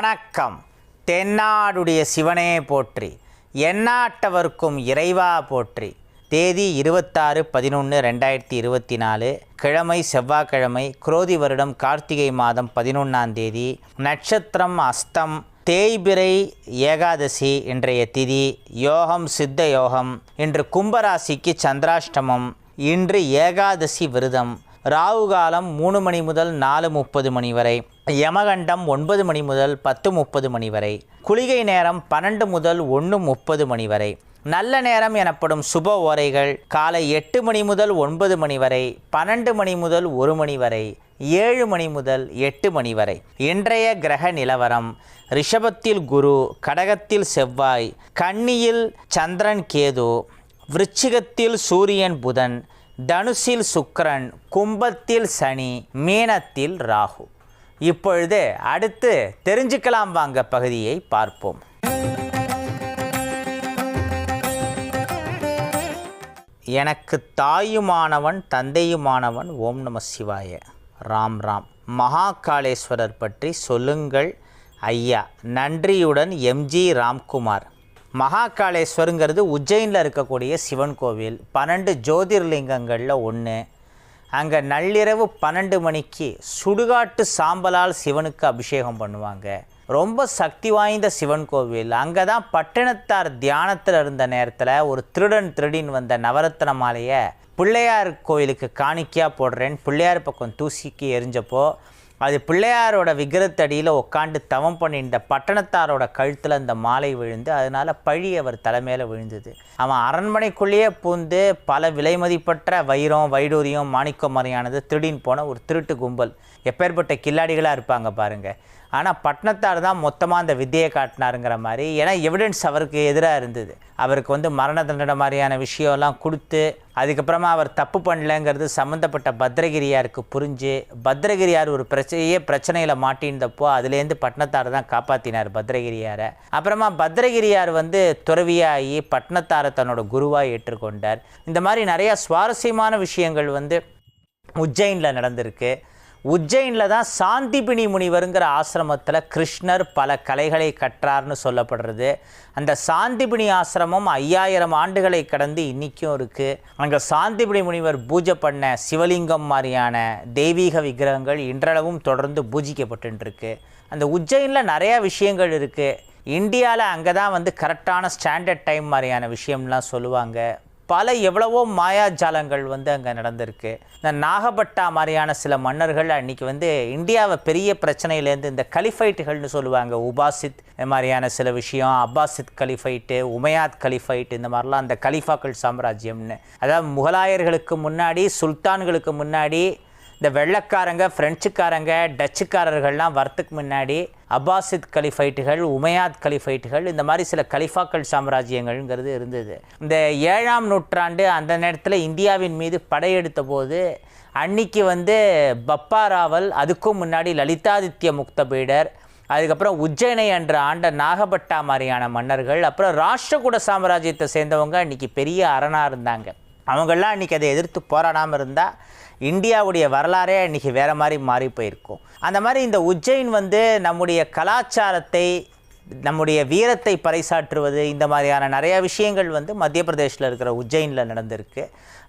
வணக்கம். தென்னாடுடைய சிவனே போற்றி. எந்நாட்டவர்க்கும் இறைவா போற்றி. தேதி இருபத்தாறு பதினொன்று ரெண்டாயிரத்தி இருபத்தி நாலு கிழமை செவ்வாய்க்கிழமை குரோதி வருடம் கார்த்திகை மாதம் பதினொன்றாம் தேதி நட்சத்திரம் அஸ்தம் தேய்பிரை ஏகாதசி இன்றைய திதி யோகம் சித்த யோகம் இன்று கும்பராசிக்கு சந்திராஷ்டமம் இன்று ஏகாதசி விரதம் ராகு காலம் மூணு மணி முதல் நாலு முப்பது மணி வரை. யமகண்டம் ஒன்பது மணி முதல் பத்து முப்பது மணி வரை. குளிகை நேரம் பன்னெண்டு முதல் ஒன்று முப்பது மணி வரை. நல்ல நேரம் எனப்படும் சுப ஓரைகள் காலை எட்டு மணி முதல் ஒன்பது மணி வரை பன்னெண்டு மணி முதல் ஒரு மணி வரை ஏழு மணி முதல் எட்டு மணி வரை. இன்றைய கிரக நிலவரம் ரிஷபத்தில் குரு கடகத்தில் செவ்வாய் கன்னியில் சந்திரன் கேது விருச்சிகத்தில் சூரியன் புதன் தனுஷில் சுக்கிரன் கும்பத்தில் சனி மீனத்தில் ராகு. இப்பொழுது அடுத்து தெரிஞ்சுக்கலாம் வாங்க பகுதியை பார்ப்போம். எனக்கு தாயுமானவன் தந்தையுமானவன் ஓம் நம சிவாய. ராம் ராம். மகாகாளேஸ்வரர் பற்றி சொல்லுங்கள் ஐயா. நன்றியுடன் எம்ஜி ராம்குமார். மகாகாளேஸ்வருங்கிறது உஜ்ஜைனில் இருக்கக்கூடிய சிவன் கோவில். பன்னெண்டு ஜோதிர்லிங்கங்களில் ஒன்று அங்கே நள்ளிரவு பன்னெண்டு மணிக்கு சுடுகாட்டு சாம்பலால் சிவனுக்கு அபிஷேகம் பண்ணுவாங்க. ரொம்ப சக்தி வாய்ந்த சிவன் கோவில். அங்கே தான் பட்டினத்தார் தியானத்தில் இருந்த நேரத்தில் ஒரு திருடன் திருடின் வந்த நவரத்ன மாலையை பிள்ளையார் கோவிலுக்கு காணிக்கையாக போடுறேன். பிள்ளையார் பக்கம் தூசிக்கு எரிஞ்சப்போ அது பிள்ளையாரோட விக்கிரத்தடியில் உட்காந்து தவம் பண்ணியிருந்த பட்டணத்தாரோட கழுத்தில் அந்த மாலை விழுந்து அதனால் பழி அவர் தலைமையில் விழுந்தது. அவன் அரண்மனைக்குள்ளேயே பூந்து பல விலைமதிப்பற்ற வைரம் வைடூரியம் மாணிக்க மறையானது திருடின்னு போன ஒரு திருட்டு கும்பல். எப்பேற்பட்ட கில்லாடிகளாக இருப்பாங்க பாருங்கள் ஆனால் பட்னத்தார் தான் மொத்தமாக அந்த வித்தியை காட்டினாருங்கிற மாதிரி. ஏன்னா எவிடன்ஸ் அவருக்கு எதிராக இருந்தது. அவருக்கு வந்து மரண தண்டனை மாதிரியான விஷயம்லாம் கொடுத்து அதுக்கப்புறமா அவர் தப்பு பண்ணலங்கிறது சம்மந்தப்பட்ட பத்ரகிரியாருக்கு புரிஞ்சு பத்ரகிரியார் ஒரு பிரச்சனையே பிரச்சனையில் மாட்டியிருந்தப்போ அதுலேருந்து பட்னத்தார் தான் காப்பாற்றினார் பத்ரகிரியாரை அப்புறமா பத்ரகிரியார் வந்து துறவியாகி பட்னத்தாரை தன்னோட குருவாக ஏற்றுக்கொண்டார். இந்த மாதிரி நிறையா சுவாரஸ்யமான விஷயங்கள் வந்து உஜ்ஜைனில் நடந்திருக்கு. உஜ்ஜைனில் தான் சாந்திபினி முனிவருங்கிற ஆசிரமத்தில் கிருஷ்ணர் பல கலைகளை கற்றார்னு சொல்லப்படுறது. அந்த சாந்திபினி ஆசிரமம் ஐயாயிரம் ஆண்டுகளை கடந்து இன்றைக்கும் இருக்குது அங்கே சாந்திபினி முனிவர் பூஜை பண்ண சிவலிங்கம் மாதிரியான தெய்வீக விக்கிரகங்கள் இன்றளவும் தொடர்ந்து பூஜிக்கப்பட்டுருக்கு அந்த உஜ்ஜைனில் நிறையா விஷயங்கள் இருக்குது இந்தியாவில் அங்கே தான் வந்து கரெக்டான ஸ்டாண்டர்ட் டைம் மாதிரியான விஷயம்லாம் சொல்லுவாங்க. பல எவ்வளவோ மாயாஜாலங்கள் வந்து அங்கே நடந்திருக்கு. இந்த நாகப்பட்டா மாதிரியான சில மன்னர்கள் அன்றைக்கி வந்து இந்தியாவை பெரிய பிரச்சனையிலேருந்து இந்த கலிஃபைட்டுகள்னு சொல்லுவாங்க. உபாசித் இந்த மாதிரியான சில விஷயம் அப்பாசித் கலிஃபைட்டு உமையாத் கலிஃபைட் இந்த மாதிரிலாம் அந்த கலிஃபாக்கள் சாம்ராஜ்யம்னு. அதாவது முகலாயர்களுக்கு முன்னாடி சுல்தான்களுக்கு முன்னாடி இந்த வெள்ளக்காரங்க ஃப்ரெஞ்சுக்காரங்க டச்சுக்காரர்கள்லாம் வரத்துக்கு முன்னாடி அப்பாசித் கலிஃபைட்டுகள் உமையாத் கலிஃபைட்டுகள் இந்த மாதிரி சில கலிஃபாக்கள் சாம்ராஜ்யங்கள்ங்கிறது இருந்தது. இந்த ஏழாம் நூற்றாண்டு அந்த நேரத்தில் இந்தியாவின் மீது படையெடுத்த போது அன்னைக்கு வந்து பப்பா ராவல் அதுக்கும் முன்னாடி லலிதாதித்ய முக்தபீடர் அதுக்கப்புறம் உஜ்ஜயினை என்ற ஆண்ட நாகப்பட்டா மாதிரியான மன்னர்கள் அப்புறம் ராஷ்டிரகூட சாம்ராஜ்யத்தை சேர்ந்தவங்க அன்றைக்கி பெரிய அரணாக இருந்தாங்க. அவங்கெல்லாம் அன்றைக்கி அதை எதிர்த்து போராடாமல் இருந்தால் இந்தியாவுடைய வரலாறே இன்றைக்கி வேறு மாதிரி மாறி போயிருக்கும். அந்த மாதிரி இந்த உஜ்ஜைன் வந்து நம்முடைய கலாச்சாரத்தை நம்முடைய வீரத்தை பறைசாற்றுவது இந்த மாதிரியான நிறையா விஷயங்கள் வந்து மத்திய பிரதேசில் இருக்கிற உஜ்ஜைனில் நடந்திருக்கு.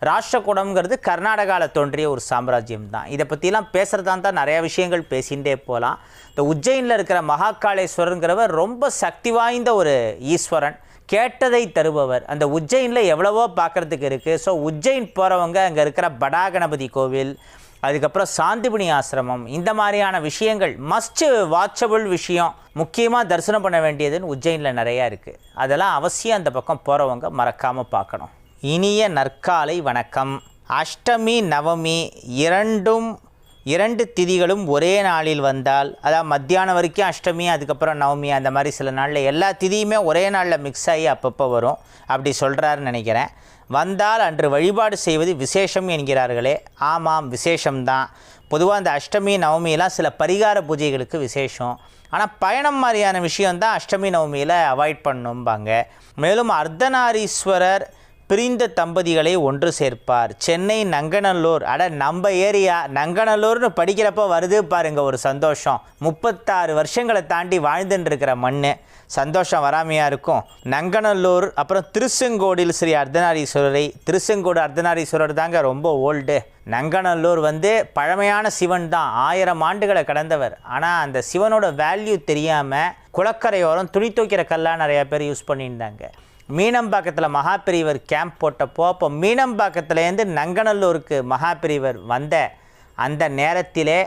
ராஷ்டிரகுடம்ங்கிறது கர்நாடகாவில் தோன்றிய ஒரு சாம்ராஜ்யம் தான் இதை பற்றிலாம் பேசுகிறதான் தான் நிறையா விஷயங்கள் பேசிகிட்டே போகலாம். இந்த உஜ்ஜைனில் இருக்கிற மகாகாளேஸ்வரருங்கிறவர் ரொம்ப சக்தி வாய்ந்த ஒரு ஈஸ்வரன். கேட்டதை தருபவர். அந்த உஜ்ஜைனில் எவ்வளவோ பார்க்குறதுக்கு இருக்குது ஸோ உஜ்ஜைன் போகிறவங்க அங்கே இருக்கிற படா கணபதி கோவில் அதுக்கப்புறம் சாந்திபினி ஆசிரமம் இந்த மாதிரியான விஷயங்கள் மஸ்ட் வாட்சபிள் விஷயம் முக்கியமாக தரிசனம் பண்ண வேண்டியதுன்னு உஜ்ஜைனில் நிறையா இருக்குது அதெல்லாம் அவசியம் அந்த பக்கம் போகிறவங்க மறக்காமல் பார்க்கணும். இனிய நற்காலை வணக்கம். அஷ்டமி நவமி இரண்டும் இரண்டு திதிகளும் ஒரே நாளில் வந்தால் அதாவது மத்தியானம் வரைக்கும் அஷ்டமி அதுக்கப்புறம் நவமி அந்த மாதிரி சில நாளில் எல்லா திதியுமே ஒரே நாளில் மிக்ஸ் ஆகி அப்பப்போ வரும். அப்படி சொல்கிறாருன்னு நினைக்கிறேன். வந்தால் அன்று வழிபாடு செய்வது விசேஷம் என்கிறார்களே. ஆமாம் விசேஷம்தான். பொதுவாக அந்த அஷ்டமி நவமியெல்லாம் சில பரிகார பூஜைகளுக்கு விசேஷம். ஆனால் பயணம் மாதிரியான விஷயம்தான் அஷ்டமி நவமியில் அவாய்ட் பண்ணும்பாங்க. மேலும் அர்த்தநாரீஸ்வரர் பிரிந்த தம்பதிகளை ஒன்று சேர்ப்பார். சென்னை நங்கநல்லூர். அட நம்ம ஏரியா. நங்கநல்லூர்னு படிக்கிறப்ப வருது பாருங்க ஒரு சந்தோஷம். முப்பத்தாறு வருஷங்களை தாண்டி வாழ்ந்துட்டு இருக்கிற மண் சந்தோஷம் வராமையாக இருக்கும். நங்கநல்லூர் அப்புறம் திருச்செங்கோடில் ஸ்ரீ அர்த்தநாரீஸ்வரரை. திருச்செங்கோடு அர்த்தநாரீஸ்வரர் தாங்க ரொம்ப ஓல்டு. நங்கநல்லூர் வந்து பழமையான சிவன் தான். ஆயிரம் ஆண்டுகளை கடந்தவர். ஆனால் அந்த சிவனோட வேல்யூ தெரியாமல் குளக்கரையோரம் துணி துவைக்கிற கல்லாக நிறையா பேர் யூஸ் பண்ணியிருந்தாங்க. மீனம்பாக்கத்தில் மகாபிரிவர் கேம்ப் போட்டப்போ அப்போ மீனம்பாக்கத்துலேருந்து நங்கநல்லூருக்கு மகாபிரிவர் வந்த அந்த நேரத்திலே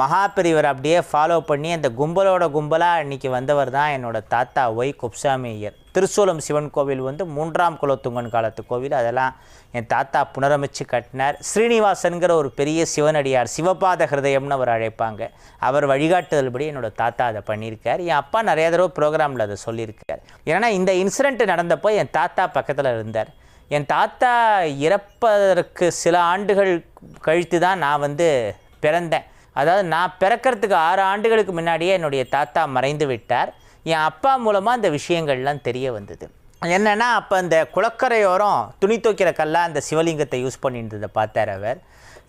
மகாபிரிவர் அப்படியே ஃபாலோ பண்ணி அந்த கும்பலோட கும்பலாக இன்றைக்கி வந்தவர் தான் என்னோடய தாத்தா ஒய் குப்சாமி ஐயர். திருசூலம் சிவன் கோவில் வந்து மூன்றாம் குலத்துங்கன் காலத்து கோவில். அதெல்லாம் என் தாத்தா புனரமைச்சு கட்டினார். ஸ்ரீனிவாசனுங்கிற ஒரு பெரிய சிவனடியார் சிவபாத ஹிருதயம்னு அவர் அழைப்பாங்க. அவர் வழிகாட்டுதல்படி என்னோட தாத்தா அதை பண்ணியிருக்கார். என் அப்பா நிறைய தடவை ப்ரோக்ராமில் அதை சொல்லியிருக்கார். ஏன்னா இந்த இன்சிடெண்ட் நடந்தப்போ என் தாத்தா பக்கத்தில் இருந்தார். என் தாத்தா இறப்பதற்கு சில ஆண்டுகள் கழித்து தான் நான் வந்து பிறந்தேன். அதாவது நான் பிறக்கிறதுக்கு ஆறு ஆண்டுகளுக்கு முன்னாடியே என்னுடைய தாத்தா மறைந்து விட்டார். என் அப்பா மூலமாக அந்த விஷயங்கள்லாம் தெரிய வந்தது. என்னென்னா அப்போ அந்த குளக்கரையோரம் துணி துவைக்கிற கல்லாக அந்த சிவலிங்கத்தை யூஸ் பண்ணியிருந்ததை பார்த்தார் அவர்.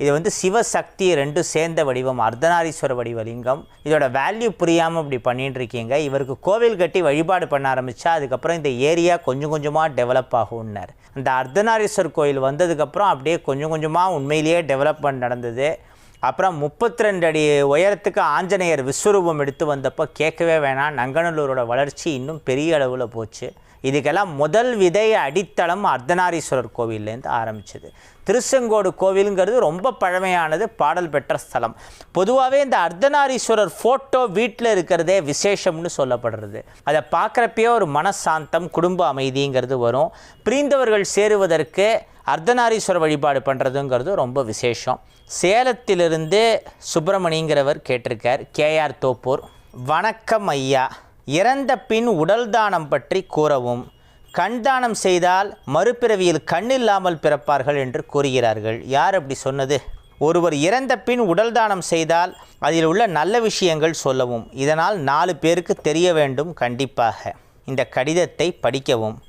இது வந்து சிவசக்தி ரெண்டும் சேர்ந்த வடிவம் அர்த்தநாரீஸ்வர வடிவலிங்கம். இதோட வேல்யூ புரியாமல் இப்படி பண்ணிட்டு இருக்கீங்க இவருக்கு கோவில் கட்டி வழிபாடு பண்ண ஆரம்பித்தா அதுக்கப்புறம் இந்த ஏரியா கொஞ்சம் கொஞ்சமாக டெவலப் ஆகும்னார். அந்த அர்த்தநாரீஸ்வர் கோயில் வந்ததுக்கப்புறம் அப்படியே கொஞ்சம் கொஞ்சமாக உண்மையிலேயே டெவலப்மெண்ட் நடந்தது. அப்புறம் முப்பத்தி ரெண்டு அடி உயரத்துக்கு ஆஞ்சநேயர் விஸ்வரூபம் எடுத்து வந்தப்போ கேட்கவே வேணாம். நங்கநல்லூரோட வளர்ச்சி இன்னும் பெரிய அளவில் போச்சு. இதுக்கெல்லாம் முதல் விதை அடித்தளம் அர்த்தநாரீஸ்வரர் கோவில்லேருந்து ஆரம்பிச்சது. திருச்செங்கோடு கோவிலுங்கிறது ரொம்ப பழமையானது பாடல் பெற்ற ஸ்தலம். பொதுவாகவே இந்த அர்த்தநாரீஸ்வரர் ஃபோட்டோ வீட்டில் இருக்கிறதே விசேஷம்னு சொல்லப்படுறது. அதை பார்க்குறப்பயே ஒரு மனசாந்தம் குடும்ப அமைதிங்கிறது வரும். பிரிந்தவர்கள் சேருவதற்கு அர்த்தநாரீஸ்வரர் வழிபாடு பண்ணுறதுங்கிறது ரொம்ப விசேஷம். சேலத்திலிருந்து சுப்பிரமணிங்கிறவர் கேட்டிருக்கார் கேஆர் தோப்பூர். வணக்கம் ஐயா இறந்த பின் உடல் தானம் பற்றி கூறவும். கண் தானம் செய்தால் மறுபிறவியில் கண் இல்லாமல் பிறப்பார்கள் என்று கூறுகிறார்கள். யார் அப்படி சொன்னது? ஒருவர் இறந்த பின் உடல் தானம் செய்தால் அதில் உள்ள நல்ல விஷயங்கள் சொல்லவும். இதனால் நாலு பேருக்கு தெரிய வேண்டும் கண்டிப்பாக. இந்த கடிதத்தை படிக்கவும்.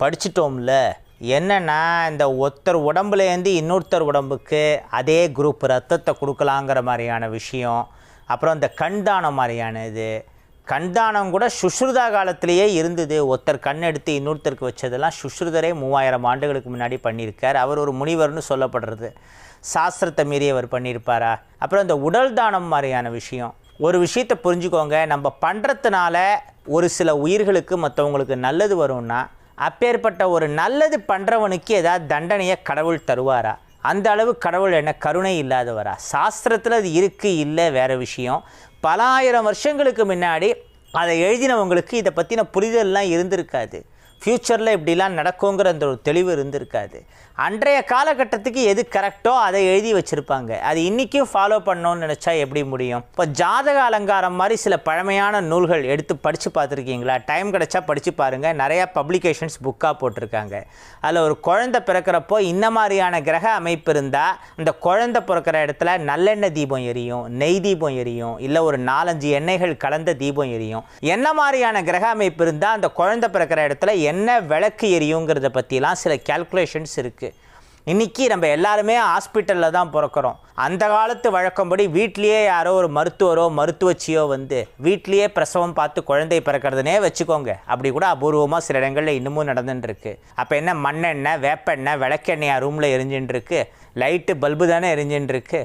படிச்சிட்டோம்ல. என்னன்னா இந்த ஒருத்தர் உடம்புலேருந்து இன்னொருத்தர் உடம்புக்கு அதே குரூப் ரத்தத்தை கொடுக்கலாங்கிற மாதிரியான விஷயம். அப்புறம் இந்த கண்தானம் மாதிரியான இது கண்தானம் கூட சுஷ்ருதா காலத்திலேயே இருந்தது. ஒருத்தர் கண் எடுத்து இன்னொருத்தருக்கு வச்சதெல்லாம் சுஷ்ருதரே மூவாயிரம் ஆண்டுகளுக்கு முன்னாடி பண்ணியிருக்கார். அவர் ஒரு முனிவர்னு சொல்லப்படுறது. சாஸ்திரத்தை மீறி அவர் பண்ணியிருப்பாரா? அப்புறம் இந்த உடல் தானம் மாதிரியான விஷயம். ஒரு விஷயத்தை புரிஞ்சுக்கோங்க. நம்ம பண்ணுறதுனால ஒரு சில உயிர்களுக்கு மற்றவங்களுக்கு நல்லது வரும்னா அப்பேற்பட்ட ஒரு நல்லது பண்ணுறவனுக்கு ஏதாவது தண்டனையை கடவுள் தருவாரா? அந்த அளவு கடவுள் என்ன கருணை இல்லாதவரா? சாஸ்திரத்தில் அது இருக்குது இல்லை வேறு விஷயம். பல ஆயிரம் வருஷங்களுக்கு முன்னாடி அதை எழுதினவங்களுக்கு இதை பற்றின புரிதல்லாம் இருந்திருக்காது. ஃப்யூச்சரில் இப்படிலாம் நடக்குங்கிற அந்த ஒரு தெளிவு இருந்திருக்காது. அன்றைய காலகட்டத்துக்கு எது கரெக்டோ அதை எழுதி வச்சுருப்பாங்க. அது இன்றைக்கும் ஃபாலோ பண்ணோன்னு நினச்சா எப்படி முடியும்? இப்போ ஜாதக அலங்காரம் மாதிரி சில பழமையான நூல்கள் எடுத்து படித்து பார்த்துருக்கீங்களா? டைம் கிடச்சா படித்து பாருங்கள் நிறையா பப்ளிகேஷன்ஸ் புக்காக போட்டிருக்காங்க. அதில் ஒரு குழந்தை பிறக்கிறப்போ இந்த மாதிரியான கிரக அமைப்பு இருந்தால் அந்த குழந்தை பிறக்கிற இடத்துல நல்லெண்ணெய் தீபம் எரியும் நெய் தீபம் எரியும் இல்லை ஒரு நாலஞ்சு எண்ணெய்கள் கலந்த தீபம் எரியும். என்ன மாதிரியான கிரக அமைப்பு இருந்தால் அந்த குழந்தை பிறக்கிற இடத்துல என்ன விளக்கு எரியுங்கிறத பற்றிலாம் சில கேல்குலேஷன்ஸ் இருக்குது இன்றைக்கி நம்ம எல்லாருமே ஹாஸ்பிட்டலில் தான் பிறக்கிறோம். அந்த காலத்து வழக்கம்படி வீட்லேயே யாரோ ஒரு மருத்துவரோ மருத்துவச்சியோ வந்து வீட்லேயே பிரசவம் பார்த்து குழந்தை பிறக்கிறதுனே வச்சுக்கோங்க. அப்படி கூட அபூர்வமாக சில இடங்களில் இன்னமும் நடந்துட்டுருக்கு அப்போ என்ன மண்ணெண்ணெய் வேப்பெண்ணெய் விளக்கெண்ணெயா ரூமில் எரிஞ்சுட்டுருக்கு லைட்டு பல்பு தானே எரிஞ்சுட்டுருக்கு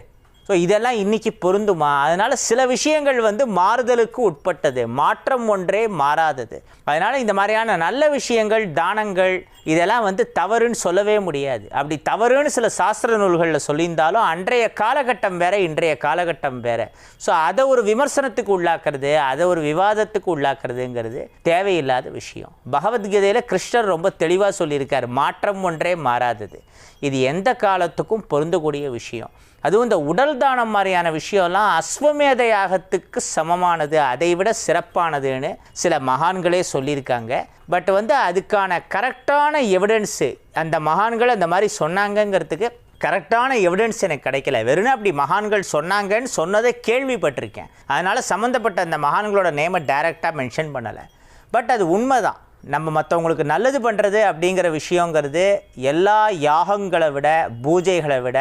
ஸோ இதெல்லாம் இன்றைக்கி பொருந்துமா? அதனால் சில விஷயங்கள் வந்து மாறுதலுக்கு உட்பட்டது. மாற்றம் ஒன்றே மாறாதது. அதனால் இந்த மாதிரியான நல்ல விஷயங்கள் தானங்கள் இதெல்லாம் வந்து தவறுன்னு சொல்லவே முடியாது. அப்படி தவறுன்னு சில சாஸ்திர நூல்களில் சொல்லியிருந்தாலும் அன்றைய காலகட்டம் வேற இன்றைய காலகட்டம் வேற. ஸோ அதை ஒரு விமர்சனத்துக்கு உள்ளாக்குறது அதை ஒரு விவாதத்துக்கு உள்ளாக்குறதுங்கிறது தேவையில்லாத விஷயம். பகவத்கீதையில் கிருஷ்ணர் ரொம்ப தெளிவாக சொல்லியிருக்கார் மாற்றம் ஒன்றே மாறாதது. இது எந்த காலத்துக்கும் பொருந்தக்கூடிய விஷயம். அதுவும் இந்த உடல் தானம் மாதிரியான விஷயம்லாம் அஸ்வமேத யாகத்துக்கு சமமானது அதை விட சிறப்பானதுன்னு சில மகான்களே சொல்லியிருக்காங்க. பட் வந்து அதுக்கான கரெக்டான எவிடன்ஸு அந்த மகான்கள் அந்த மாதிரி சொன்னாங்கங்கிறதுக்கு கரெக்டான எவிடன்ஸ் எனக்கு கிடைக்கல. வெறும் அப்படி மகான்கள் சொன்னாங்கன்னு சொன்னதை கேள்விப்பட்டிருக்கேன். அதனால் சம்மந்தப்பட்ட அந்த மகான்களோட நேமை டைரெக்டாக மென்ஷன் பண்ணலை. பட் அது உண்மைதான். நம்ம மற்றவங்களுக்கு நல்லது பண்ணுறது அப்படிங்கிற விஷயங்கிறது எல்லா யாகங்களை விட பூஜைகளை விட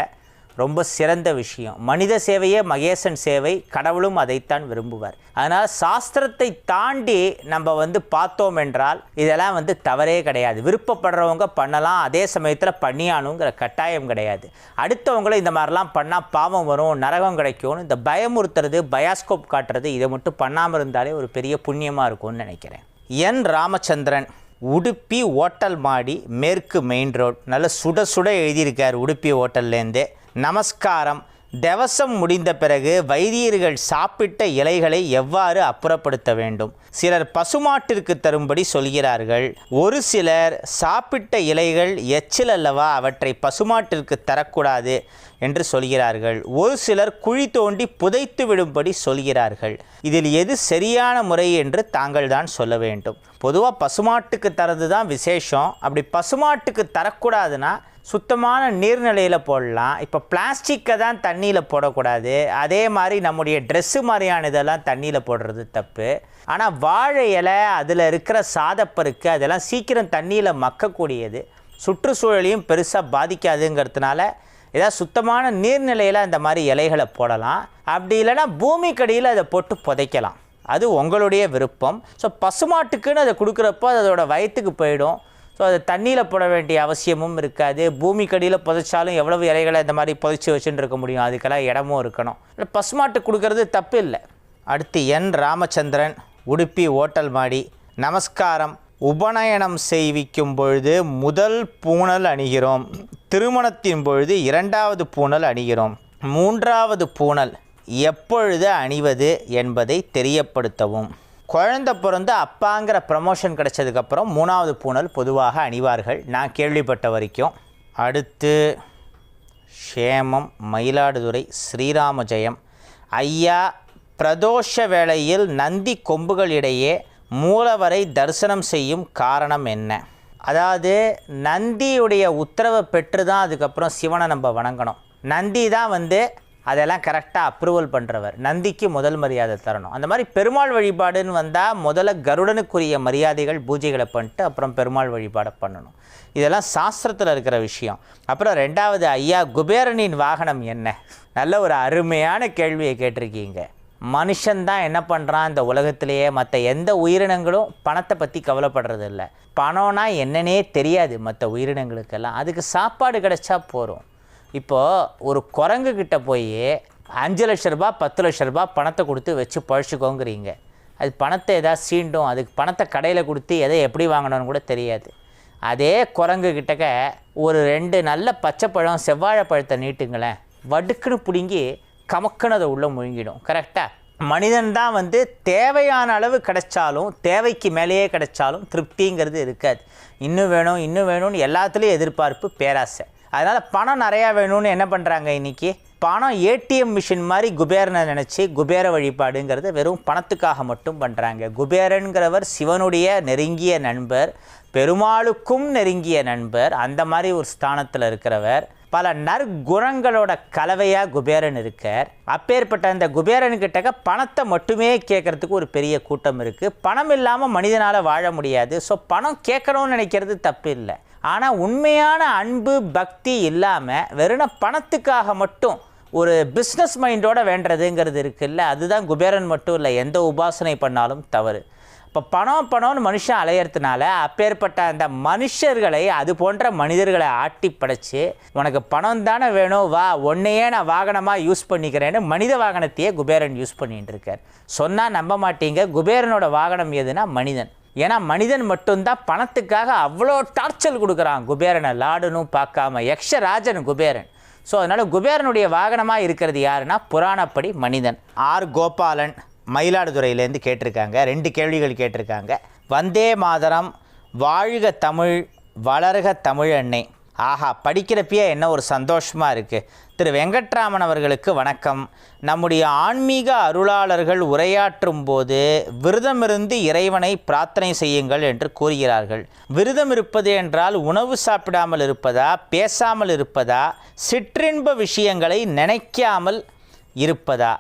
ரொம்ப சிறந்த விஷயம். மனித சேவையே மகேசன் சேவை. கடவுளும் அதைத்தான் விரும்புவார். அதனால் சாஸ்திரத்தை தாண்டி நம்ம வந்து பார்த்தோம் என்றால் இதெல்லாம் வந்து தவறே கிடையாது. விருப்பப்படுறவங்க பண்ணலாம். அதே சமயத்தில் பண்ணியானுங்கிற கட்டாயம் கிடையாது. அடுத்தவங்களும் இந்த மாதிரிலாம் பண்ணால் பாவம் வரும் நரகம் கிடைக்கும்னு இந்த பயமுறுத்துறது பயாஸ்கோப் காட்டுறது இதை மட்டும் பண்ணாமல் இருந்தாலே ஒரு பெரிய புண்ணியமாக இருக்கும்னு நினைக்கிறேன். என் ராமச்சந்திரன் உடுப்பி ஓட்டல் மாடி மேற்கு மெயின் ரோட். நல்ல சுட சுட எழுதியிருக்கார் உடுப்பி ஓட்டல்லேருந்தே. நமஸ்காரம். தெவசம் முடிந்த பிறகு வைத்தியர்கள் சாப்பிட்ட இலைகளை எவ்வாறு அப்புறப்படுத்த வேண்டும்? சிலர் பசுமாட்டிற்கு தரும்படி சொல்கிறார்கள் ஒரு சிலர் சாப்பிட்ட இலைகள் எச்சில் அல்லவா? அவற்றை பசுமாட்டிற்கு தரக்கூடாது என்று சொல்கிறார்கள். ஒரு சிலர் குழி தோண்டி புதைத்து விடும்படி சொல்கிறார்கள். இதில் எது சரியான முறை என்று தாங்கள் தான் சொல்ல வேண்டும். பொதுவாக பசுமாட்டுக்கு தரது தான் விசேஷம். அப்படி பசுமாட்டுக்கு தரக்கூடாதுன்னா சுத்தமான நீர்நிலையில் போடலாம். இப்போ பிளாஸ்டிக்கை தான் தண்ணியில் போடக்கூடாது. அதே மாதிரி நம்முடைய ட்ரெஸ்ஸு மாதிரியான இதெல்லாம் தண்ணியில் போடுறது தப்பு. ஆனால் வாழை இலை அதில் இருக்கிற சாதப்பருக்கு அதெல்லாம் சீக்கிரம் தண்ணியில் மக்கக்கூடியது. சுற்றுச்சூழலையும் பெருசாக பாதிக்காதுங்கிறதுனால ஏதாவது சுத்தமான நீர்நிலையில் அந்த மாதிரி இலைகளை போடலாம். அப்படி இல்லைன்னா பூமிக்கடியில் அதை போட்டு புதைக்கலாம். அது உங்களுடைய விருப்பம். ஸோ பசுமாட்டுக்குன்னு அதை கொடுக்குறப்போ அதோடய அதோட வயிற்றுக்கு போயிடும். ஸோ அது தண்ணியில் போட வேண்டிய அவசியமும் இருக்காது. பூமிக்கடியில் புதைச்சாலும் எவ்வளவு இலைகளை இந்த மாதிரி புதைச்சி வச்சுட்டு இருக்க முடியும்? அதுக்கெல்லாம் இடமும் இருக்கணும். இல்ல பசுமாட்டு கொடுக்கறது தப்பு இல்லை. அடுத்து என் ராமச்சந்திரன் உடுப்பி ஓட்டல் மாடி. நமஸ்காரம். உபநயனம் செய்விக்கும் பொழுது முதல் பூணல் அணிகிறோம். திருமணத்தின் பொழுது இரண்டாவது பூணல் அணிகிறோம். மூன்றாவது பூணல் எப்பொழுது அணிவது என்பதை தெரியப்படுத்தவும். குழந்த பிறந்து அப்பாங்கிற ப்ரமோஷன் கிடைச்சதுக்கப்புறம் மூணாவது பூணல் பொதுவாக அணிவார்கள். நான் கேள்விப்பட்ட வரைக்கும் அடுத்து சேமம் மயிலாடுதுறை ஸ்ரீராம ஜெயம் ஐயா பிரதோஷ வேளையில் நந்தி கொம்புகளிடையே மூலவரை தரிசனம் செய்யும் காரணம் என்ன? அதாவது நந்தியுடைய உத்தரவை பெற்று தான் அதுக்கப்புறம் சிவனை நம்ம வணங்கணும். நந்தி தான் வந்து அதெல்லாம் கரெக்டாக அப்ரூவல் பண்ணுறவர் நந்திக்கு முதல் மரியாதை தரணும். அந்த மாதிரி பெருமாள் வழிபாடுன்னு வந்தால் முதல்ல கருடனுக்குரிய மரியாதைகள் பூஜைகளை பண்ணிட்டு அப்புறம் பெருமாள் வழிபாடை பண்ணணும். இதெல்லாம் சாஸ்திரத்தில் இருக்கிற விஷயம். அப்புறம் ரெண்டாவது ஐயா குபேரனின் வாகனம் என்ன? நல்ல ஒரு அருமையான கேள்வியை கேட்டிருக்கீங்க. மனுஷன்தான் என்ன பண்ணுறான் இந்த உலகத்திலேயே? மற்ற எந்த உயிரினங்களும் பணத்தை பற்றி கவலைப்படுறது இல்லை பணம்னா என்னன்னே தெரியாது மற்ற உயிரினங்களுக்கெல்லாம். அதுக்கு சாப்பாடு கிடைச்சா போகிறோம் இப்போது ஒரு குரங்கு கிட்டே போய் அஞ்சு லட்ச ரூபா பத்து லட்ச ரூபா பணத்தை கொடுத்து வச்சு பழச்சிக்கோங்கிறீங்க. அது பணத்தை எதாவது சீண்டும் அதுக்கு பணத்தை கடையில் கொடுத்து எதை எப்படி வாங்கணும்னு கூட தெரியாது. அதே குரங்கு கிட்டக்க ஒரு ரெண்டு நல்ல பச்சை பழம் செவ்வாழை பழத்தை நீட்டுங்களேன். வடுக்குன்னு பிடுங்கி கமக்குன்னு அதை உள்ளே முழுங்கிடும். கரெக்டாக மனிதன் தான் வந்து தேவையான அளவு கிடைச்சாலும் தேவைக்கு மேலேயே கிடைச்சாலும் திருப்திங்கிறது இருக்காது. இன்னும் வேணும் இன்னும் வேணும்னு எல்லாத்துலேயும் எதிர்பார்ப்பு பேராசை. அதனால் பணம் நிறையா வேணும்னு என்ன பண்ணுறாங்க இன்றைக்கி பணம் ஏடிஎம் மிஷின் மாதிரி குபேரனை நினச்சி குபேர வழிபாடுங்கிறத வெறும் பணத்துக்காக மட்டும் பண்ணுறாங்க குபேரனுங்கிறவர் சிவனுடைய நெருங்கிய நண்பர் பெருமாளுக்கும் நெருங்கிய நண்பர் அந்த மாதிரி ஒரு ஸ்தானத்தில் இருக்கிறவர். பல நற்குணங்களோட கலவையாக குபேரன் இருக்கார். அப்பேற்பட்ட அந்த குபேரன்கிட்டக்க பணத்தை மட்டுமே கேட்கறதுக்கு ஒரு பெரிய கூட்டம் இருக்குது பணம் இல்லாமல் மனிதனால் வாழ முடியாது. ஸோ பணம் கேட்கணும்னு நினைக்கிறது தப்பு இல்லை. ஆனால் உண்மையான அன்பு பக்தி இல்லாமல் வெறும் பணத்துக்காக மட்டும் ஒரு பிஸ்னஸ் மைண்டோட வேண்டுறதுங்கிறது இருக்குல்ல? அதுதான் குபேரன் மட்டும் இல்லை எந்த உபாசனை பண்ணாலும் தவறு. இப்போ பணம் பணம்னு மனுஷன் அலையறதுனால அப்பேற்பட்ட அந்த மனுஷர்களை அது போன்ற மனிதர்களை ஆட்டி படைச்சு உனக்கு பணம் தானே வேணும் வா ஒன்னையே நான் வாகனமாக யூஸ் பண்ணிக்கிறேன்னு மனித வாகனத்தையே குபேரன் யூஸ் பண்ணிட்டு இருக்கார். சொன்னால் நம்ப மாட்டீங்க. குபேரனோட வாகனம் எதுனா மனிதன். ஏன்னா மனிதன் மட்டும்தான் பணத்துக்காக அவ்வளோ டார்ச்சல் கொடுக்குறான். குபேரனை லாடுனும் பார்க்காம யக்ஷராஜன் குபேரன். ஸோ அதனால் குபேரனுடைய வாகனமாக இருக்கிறது யாருன்னா புராணப்படி மனிதன். ஆர். கோபாலன் மயிலாடுதுறையிலேருந்து கேட்டிருக்காங்க. ரெண்டு கேள்விகள் கேட்டிருக்காங்க. வந்தே மாதரம் வாழ்க தமிழ் வளர்க தமிழ் அன்னை. ஆஹா படிக்கிறப்பயே என்ன ஒரு சந்தோஷமாக இருக்குது திரு வெங்கட்ராமன் அவர்களுக்கு வணக்கம். நம்முடைய ஆன்மீக அருளாளர்கள் உரையாற்றும் போது விரதமிருந்து இறைவனை பிரார்த்தனை செய்யுங்கள் என்று கூறுகிறார்கள். விரதம் இருப்பது என்றால் உணவு சாப்பிடாமல் இருப்பதா பேசாமல் இருப்பதா சிற்றின்ப விஷயங்களை நினைக்காமல் இருப்பதா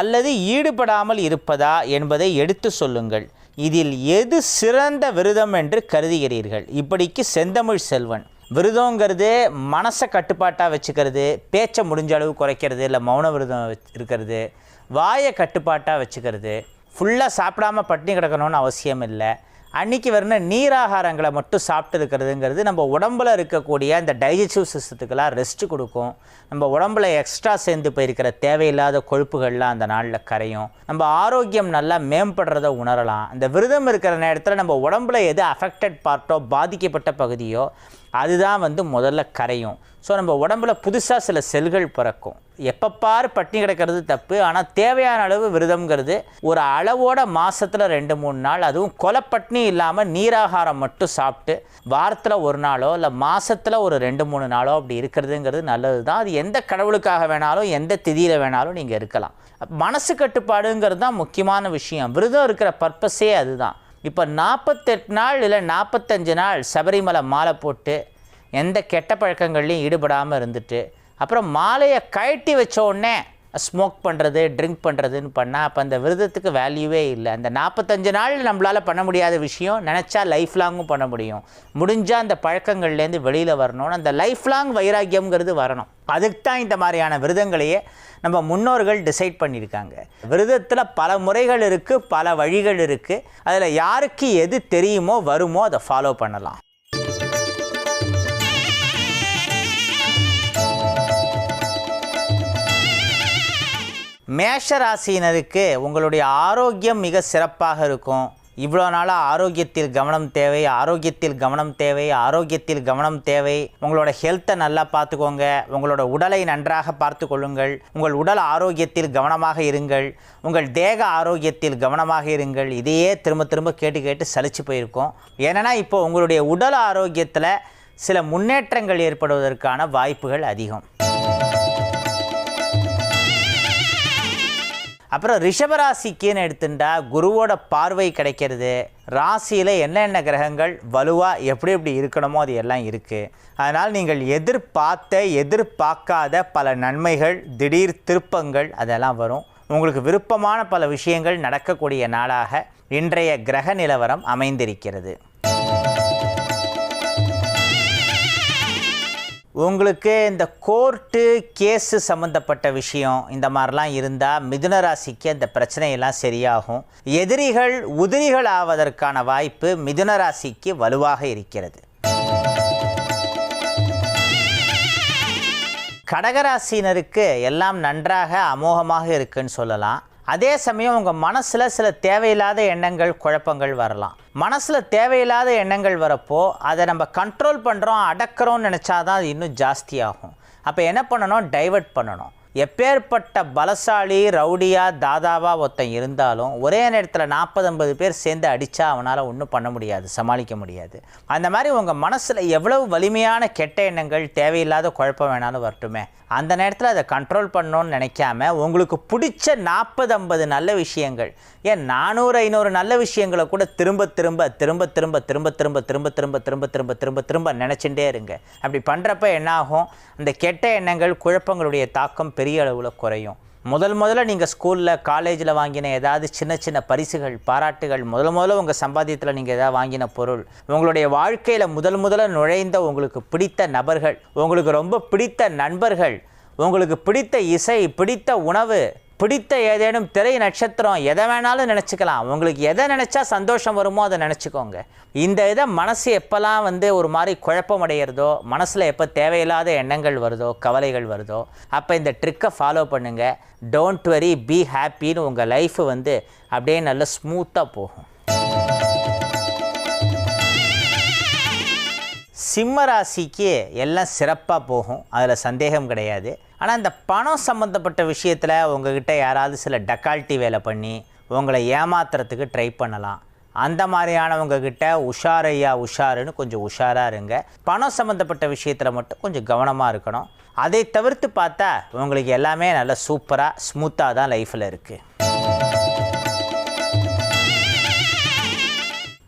அல்லது ஈடுபடாமல் இருப்பதா என்பதை எடுத்து சொல்லுங்கள். இதில் எது சிறந்த விரதம் என்று கருதுகிறீர்கள்? இப்படிக்கு செந்தமிழ் செல்வன். விரதங்கிறது மனசை கட்டுப்பாட்டாக வச்சுக்கிறது பேச்சை முடிஞ்ச அளவு குறைக்கிறது இல்லை மௌன விரதம் வச்சு- இருக்கிறது வாயை கட்டுப்பாட்டாக வச்சுக்கிறது ஃபுல்லாக சாப்பிடாம பட்டினி கிடக்கணும்னு அவசியம் இல்லை. அன்னைக்கு வரணும் நீராகாரங்களை மட்டும் சாப்பிட்டு இருக்கிறதுங்கிறது நம்ம உடம்புல இருக்கக்கூடிய அந்த டைஜஸ்டிவ் சிஸ்டத்துக்கெல்லாம் ரெஸ்ட் கொடுக்கும். நம்ம உடம்புல எக்ஸ்ட்ரா சேர்ந்து போயிருக்கிற தேவையில்லாத கொழுப்புகள்லாம் அந்த நாளில் கரையும். நம்ம ஆரோக்கியம் நல்லா மேம்படுறத உணரலாம். அந்த விரதம் இருக்கிற நேரத்தில் நம்ம உடம்புல எது அஃபெக்டட் பார்ட்டோ பாதிக்கப்பட்ட பகுதியோ அதுதான் வந்து முதல்ல கரையும். ஸோ நம்ம உடம்புல புதுசாக சில செல்கள் பிறக்கும். எப்போ பட்டினி கிடக்கிறது தப்பு ஆனால் தேவையான அளவு விரதம்ங்கிறது ஒரு அளவோட மாதத்தில் ரெண்டு மூணு நாள். அதுவும் கொலப்பட்னி இல்லாமல் நீராகாரம் மட்டும் சாப்பிட்டு வாரத்தில் ஒரு நாளோ இல்லை மாதத்தில் ஒரு ரெண்டு மூணு நாளோ அப்படி இருக்கிறதுங்கிறது நல்லது தான் அது எந்த கடவுளுக்காக வேணாலும் எந்த திதியில் வேணாலும் நீங்கள் இருக்கலாம். மனசு கட்டுப்பாடுங்கிறது தான் முக்கியமான விஷயம். விரதம் இருக்கிற பர்பஸே அதுதான். இப்போ நாற்பத்தெட்டு நாள் இல்லை நாற்பத்தஞ்சு நாள் சபரிமலை மாலை போட்டு எந்த கெட்ட பழக்கங்கள்லையும் ஈடுபடாமல் இருந்துட்டு அப்புறம் மாலையை கழட்டி வச்ச உடனே ஸ்மோக் பண்ணுறது ட்ரிங்க் பண்ணுறதுன்னு பண்ணால் அப்போ அந்த விரதத்துக்கு வேல்யூவே இல்லை. அந்த நாற்பத்தஞ்சு நாள் நம்மளால் பண்ண முடியாத விஷயம் நினச்சா லைஃப் லாங்கும் பண்ண முடியும். முடிஞ்சால் அந்த பழக்கங்கள்லேருந்து வெளியில் வரணும் அந்த லைஃப் லாங் வைராக்கியம்ங்கிறது வரணும். அதுக்கு தான் இந்த மாதிரியான விரதங்களையே நம்ம முன்னோர்கள் டிசைட் பண்ணியிருக்காங்க. விரதத்தில் பல முறைகள் இருக்குது பல வழிகள் இருக்குது அதில் யாருக்கு எது தெரியுமோ வருமோ அதை ஃபாலோ பண்ணலாம். மேஷ ராசியினருக்கு உங்களுடைய ஆரோக்கியம் மிக சிறப்பாக இருக்கும். இவ்வளோ நாளாக ஆரோக்கியத்தில் கவனம் தேவை ஆரோக்கியத்தில் கவனம் தேவை ஆரோக்கியத்தில் கவனம் தேவை. உங்களோட ஹெல்த்தை நல்லா பார்த்துக்கோங்க. உங்களோட உடலை நன்றாக பார்த்து கொள்ளுங்கள் உங்கள் உடல் ஆரோக்கியத்தில் கவனமாக இருங்கள். உங்கள் தேக ஆரோக்கியத்தில் கவனமாக இருங்கள். இதையே திரும்ப திரும்ப கேட்டு கேட்டு சலிச்சு போயிருக்கோம். ஏன்னா இப்போ உங்களுடைய உடல் ஆரோக்கியத்தில் சில முன்னேற்றங்கள் ஏற்படுவதற்கான வாய்ப்புகள் அதிகம். அப்புறம் ரிஷபராசிக்குன்னு எடுத்துட்டா குருவோட பார்வை கிடைக்கிறது. ராசியில் என்னென்ன கிரகங்கள் வலுவாக எப்படி எப்படி இருக்கணுமோ அது எல்லாம் இருக்குது அதனால் நீங்கள் எதிர்பார்த்த எதிர்பார்க்காத பல நன்மைகள் திடீர் திருப்பங்கள் அதெல்லாம் வரும். உங்களுக்கு விருப்பமான பல விஷயங்கள் நடக்கக்கூடிய நாளாக இன்றைய கிரக நிலவரம் அமைந்திருக்கிறது. உங்களுக்கு இந்த கோர்ட்டு கேஸு சம்மந்தப்பட்ட விஷயம் இந்த மாதிரிலாம் இருந்தால் மிதுன ராசிக்கு அந்த பிரச்சனையெல்லாம் சரியாகும். எதிரிகள் உதிரிகள் ஆவதற்கான வாய்ப்பு மிதுனராசிக்கு வலுவாக இருக்கிறது. கடகராசினருக்கு எல்லாம் நன்றாக அமோகமாக இருக்குன்னு சொல்லலாம். அதே சமயம் உங்கள் மனசில் சில தேவையில்லாத எண்ணங்கள் குழப்பங்கள் வரலாம். மனசில் தேவையில்லாத எண்ணங்கள் வரப்போ அதை நம்ம கண்ட்ரோல் பண்ணுறோம் அடக்கிறோம்னு நினச்சாதான் அது இன்னும் ஜாஸ்தியாகும். அப்போ என்ன பண்ணணும்? டைவர்ட் பண்ணணும். எப்பேற்பட்ட பலசாலி ரவுடியா தாதாவா ஒருத்தன் இருந்தாலும் ஒரே நேரத்தில் நாற்பது ஐம்பது பேர் சேர்ந்து அடித்தா அவனால் ஒன்றும் பண்ண முடியாது சமாளிக்க முடியாது அந்த மாதிரி உங்கள் மனசில் எவ்வளவு வலிமையான கெட்ட எண்ணங்கள் தேவையில்லாத குழப்பம் வேணாலும் வரட்டுமே அந்த நேரத்தில் அதை கண்ட்ரோல் பண்ணணும்னு நினைக்காம உங்களுக்கு பிடிச்ச நாற்பது ஐம்பது நல்ல விஷயங்கள் ஏன் நானூறு ஐநூறு நல்ல விஷயங்களை கூட திரும்ப திரும்ப திரும்ப திரும்ப திரும்ப திரும்ப திரும்ப திரும்ப திரும்ப திரும்ப திரும்ப திரும்ப நினச்சிட்டே இருங்க அப்படி பண்ணுறப்ப என்னாகும் அந்த கெட்ட எண்ணங்கள் குழப்பங்களுடைய தாக்கம் பெரிய அளவில் குறையும். முதல் முதல்ல நீங்கள் ஸ்கூலில் காலேஜில் வாங்கின ஏதாவது சின்ன சின்ன பரிசுகள் பாராட்டுகள் முதல் முதல்ல உங்கள் சம்பாத்தியத்தில் நீங்கள் ஏதாவது வாங்கின பொருள் உங்களுடைய வாழ்க்கையில் முதல் முதல்ல நுழைந்த உங்களுக்கு பிடித்த நபர்கள் உங்களுக்கு ரொம்ப பிடித்த நண்பர்கள் உங்களுக்கு பிடித்த இசை பிடித்த உணவு பிடித்த ஏதேனும் திரை நட்சத்திரம் எதை வேணாலும் நினச்சிக்கலாம். உங்களுக்கு எதை நினச்சா சந்தோஷம் வருமோ அதை நினச்சிக்கோங்க. இந்த இதை மனசு எப்போல்லாம் வந்து ஒரு மாதிரி குழப்பம் அடையிறதோ மனசில் எப்போ தேவையில்லாத எண்ணங்கள் வருதோ கவலைகள் வருதோ அப்போ இந்த ட்ரிக்கை ஃபாலோ பண்ணுங்கள் டோன்ட் வெரி பி ஹாப்பின்னு உங்கள் லைஃப் வந்து அப்படியே நல்ல ஸ்மூத்தாக போகும். சிம்ம ராசிக்கு எல்லாம் சிறப்பாக போகும். அதில் சந்தேகம் கிடையாது. ஆனால் இந்த பணம் சம்மந்தப்பட்ட விஷயத்தில் உங்ககிட்ட யாராவது சில டக்கால்ட்டி வேலை பண்ணி உங்களை ஏமாத்துறதுக்கு ட்ரை பண்ணலாம். அந்த மாதிரியானவங்க கிட்ட உஷாரையா உஷாருன்னு கொஞ்சம் உஷாராக இருங்க. பணம் சம்மந்தப்பட்ட விஷயத்தில் மட்டும் கொஞ்சம் கவனமாக இருக்கணும். அதை தவிர்த்து பார்த்தா உங்களுக்கு எல்லாமே நல்ல சூப்பராக ஸ்மூத்தாக தான் லைஃப்பில் இருக்குது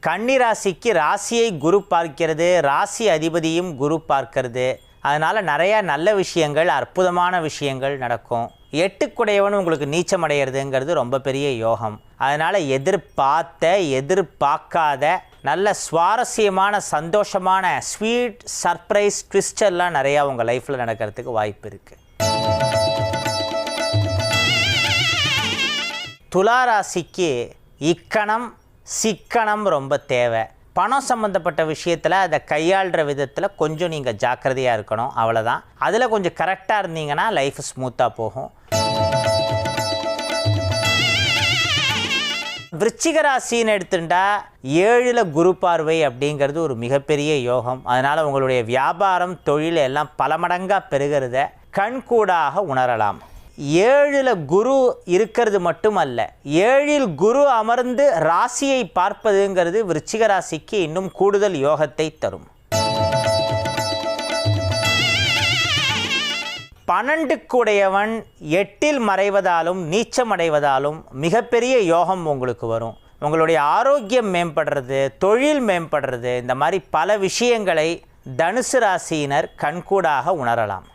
கன்னி ராசிக்கு ராசியை குரு பார்க்கிறது ராசி அதிபதியும் குரு பார்க்கிறது. அதனால் நிறையா நல்ல விஷயங்கள் அற்புதமான விஷயங்கள் நடக்கும். எட்டுக்குடையவன் உங்களுக்கு நீச்சம் அடையிறதுங்கிறது ரொம்ப பெரிய யோகம். அதனால் எதிர்பார்த்த எதிர்பார்க்காத நல்ல சுவாரஸ்யமான சந்தோஷமான ஸ்வீட் சர்ப்ரைஸ் ட்விஸ்டர்லாம் நிறையா உங்கள் லைஃப்பில் நடக்கிறதுக்கு வாய்ப்பு இருக்குது துளாராசிக்கு இக்கணம் சிக்கனம் ரொம்ப தேவை. பணம் சம்மந்தப்பட்ட விஷயத்தில் அதை கையாளுற விதத்தில் கொஞ்சம் நீங்கள் ஜாக்கிரதையாக இருக்கணும். அவ்வளோதான் அதில் கொஞ்சம் கரெக்டாக இருந்தீங்கன்னா லைஃப் ஸ்மூத்தாக போகும். விருச்சிக ராசின்னு எடுத்துட்டா ஏழில் குரு பார்வை அப்படிங்கிறது ஒரு மிகப்பெரிய யோகம். அதனால் உங்களுடைய வியாபாரம் தொழில் எல்லாம் பல மடங்காக பெருகிறத கண்கூடாக உணரலாம். ஏழில் குரு இருக்கிறது மட்டுமல்ல ஏழில் குரு அமர்ந்து ராசியை பார்ப்பதுங்கிறது விருச்சிக ராசிக்கு இன்னும் கூடுதல் யோகத்தை தரும். பன்னெண்டுக்குடையவன் எட்டில் மறைவதாலும் நீச்சமடைவதாலும் மிகப்பெரிய யோகம் உங்களுக்கு வரும். உங்களுடைய ஆரோக்கியம் மேம்படுறது தொழில் மேம்படுறது இந்த மாதிரி பல விஷயங்களை தனுசு ராசியினர் கண்கூடாக உணரலாம்.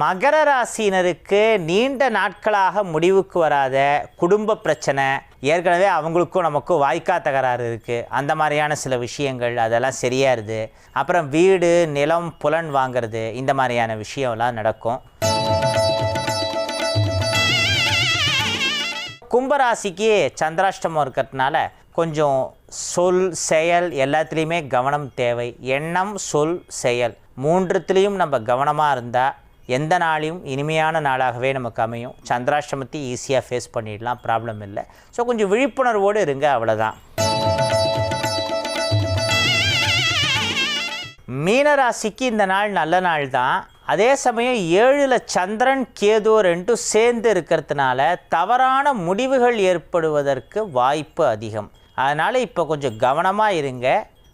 மகர ராசியினருக்கு நீண்ட நாட்களாக முடிவுக்கு வராத குடும்ப பிரச்சனை ஏற்கனவே அவங்களுக்கும் நமக்கும் வாய்க்கா தகராறு இருக்குது அந்த மாதிரியான சில விஷயங்கள் அதெல்லாம் சரியாயிருது. அப்புறம் வீடு நிலம் புலன் வாங்கிறது இந்த மாதிரியான விஷயம்லாம் நடக்கும். கும்பராசிக்கு சந்திராஷ்டமம் இருக்கிறதுனால கொஞ்சம் சொல் செயல் எல்லாத்துலேயுமே கவனம் தேவை. எண்ணம் சொல் செயல். மூன்றுத்துலேயும் நம்ம கவனமாக இருந்தால் எந்த நாளையும் இனிமையான நாளாகவே நமக்கு அமையும். சந்திராஷ்டமத்தை ஈஸியாக ஃபேஸ் பண்ணிடலாம் ப்ராப்ளம் இல்லை. ஸோ கொஞ்சம் விழிப்புணர்வோடு இருங்க அவ்வளோதான் மீனராசிக்கு இந்த நாள் நல்ல நாள் தான். அதே சமயம் ஏழில் சந்திரன் கேது ரெண்டும் சேர்ந்து இருக்கிறதுனால தவறான முடிவுகள் ஏற்படுவதற்கு வாய்ப்பு அதிகம். அதனால் இப்போ கொஞ்சம் கவனமாக இருங்க.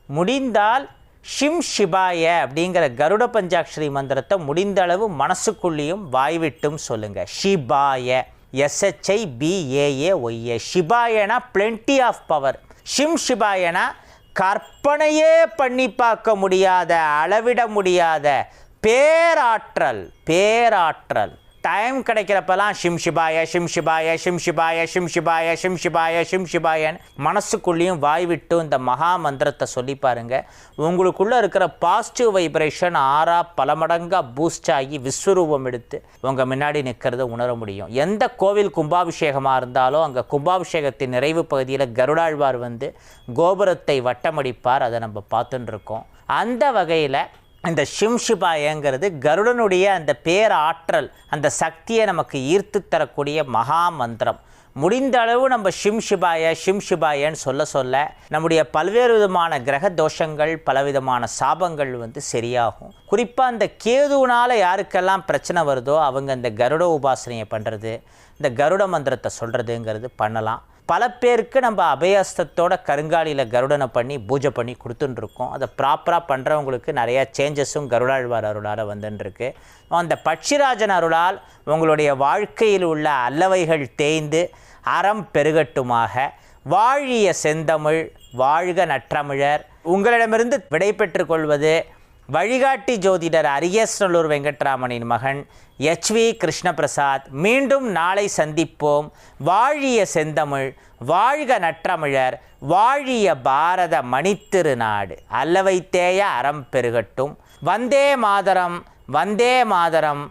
முடிந்தால் ஷிம் ஷிபாய அப்படிங்கிற கருட பஞ்சாட்சரி மந்திரத்தை முடிந்த அளவு மனசுக்குள்ளேயும் வாய்விட்டும் சொல்லுங்கள் ஷிபாய. S H I B A A Y A ஷிபாயனா plenty of power ஷிம் ஷிபாயனா கற்பனையே பண்ணி பார்க்க முடியாத அளவிட முடியாத பேராற்றல் பேராற்றல். டைம் கிடைக்கிறப்பெல்லாம் ஷிம் ஷிபாய ஷிம் ஷிபாய ஷிம் ஷிபாய ஷிம் ஷிபாய ஷிம் ஷிபாய ஷிம் மனசுக்குள்ளேயும் வாய் விட்டு இந்த மகா மந்திரத்தை சொல்லி பாருங்க. உங்களுக்குள்ளே இருக்கிற பாசிட்டிவ் வைப்ரேஷன் ஆறா பல மடங்காக பூஸ்ட் ஆகி விஸ்வரூபம் எடுத்து உங்கள் முன்னாடி நிற்கிறத உணர முடியும். எந்த கோவில் கும்பாபிஷேகமாக இருந்தாலும் அங்கே கும்பாபிஷேகத்தின் நிறைவு பகுதியில் கருடாழ்வார் வந்து கோபுரத்தை வட்டமடிப்பார் அதை நம்ம பார்த்துட்டு இருக்கோம். அந்த வகையில் இந்த ஷிம்ஷிபாயங்கிறது கருடனுடைய அந்த பேராற்றல் அந்த சக்தியை நமக்கு ஈர்த்து தரக்கூடிய மகா மந்திரம் முடிந்த அளவு நம்ம ஷிம் ஷிபாய சொல்ல சொல்ல நம்முடைய பல்வேறு விதமான கிரக தோஷங்கள் பலவிதமான சாபங்கள் வந்து சரியாகும். குறிப்பாக அந்த கேதுவினால் யாருக்கெல்லாம் பிரச்சனை வருதோ அவங்க இந்த கருட உபாசனையை பண்ணுறது இந்த கருட மந்திரத்தை சொல்கிறதுங்கிறது பண்ணலாம். பல பேருக்கு நம்ம அபயஸ்தத்தோட கருங்காலியில் கருடனை பண்ணி பூஜை பண்ணி கொடுத்துட்டுருக்கோம் அதை ப்ராப்பராக பண்ணுறவங்களுக்கு நிறையா சேஞ்சஸும் கருடாழ்வார் அருளால் வந்துட்டுருக்கு அந்த பட்சிராஜன் அருளால் உங்களுடைய வாழ்க்கையில் உள்ள அல்லவைகள் தேய்ந்து அறம் பெருகட்டுமாக. வாழிய செந்தமிழ் வாழ்க நற்றமிழர். உங்களிடமிருந்து விடைபெற்று கொள்வது வழிகாட்டி ஜோதிடர் அரியஸ்நல்லூர் வெங்கட்ராமனின் மகன் எச்வி கிருஷ்ணபிரசாத். மீண்டும் நாளை சந்திப்போம். வாழிய செந்தமிழ் வாழ்க நற்றமிழர் வாழிய பாரத மணித்திருநாடு. அல்லவை தேய அறம் பெருகட்டும். வந்தே மாதரம் வந்தே மாதரம்.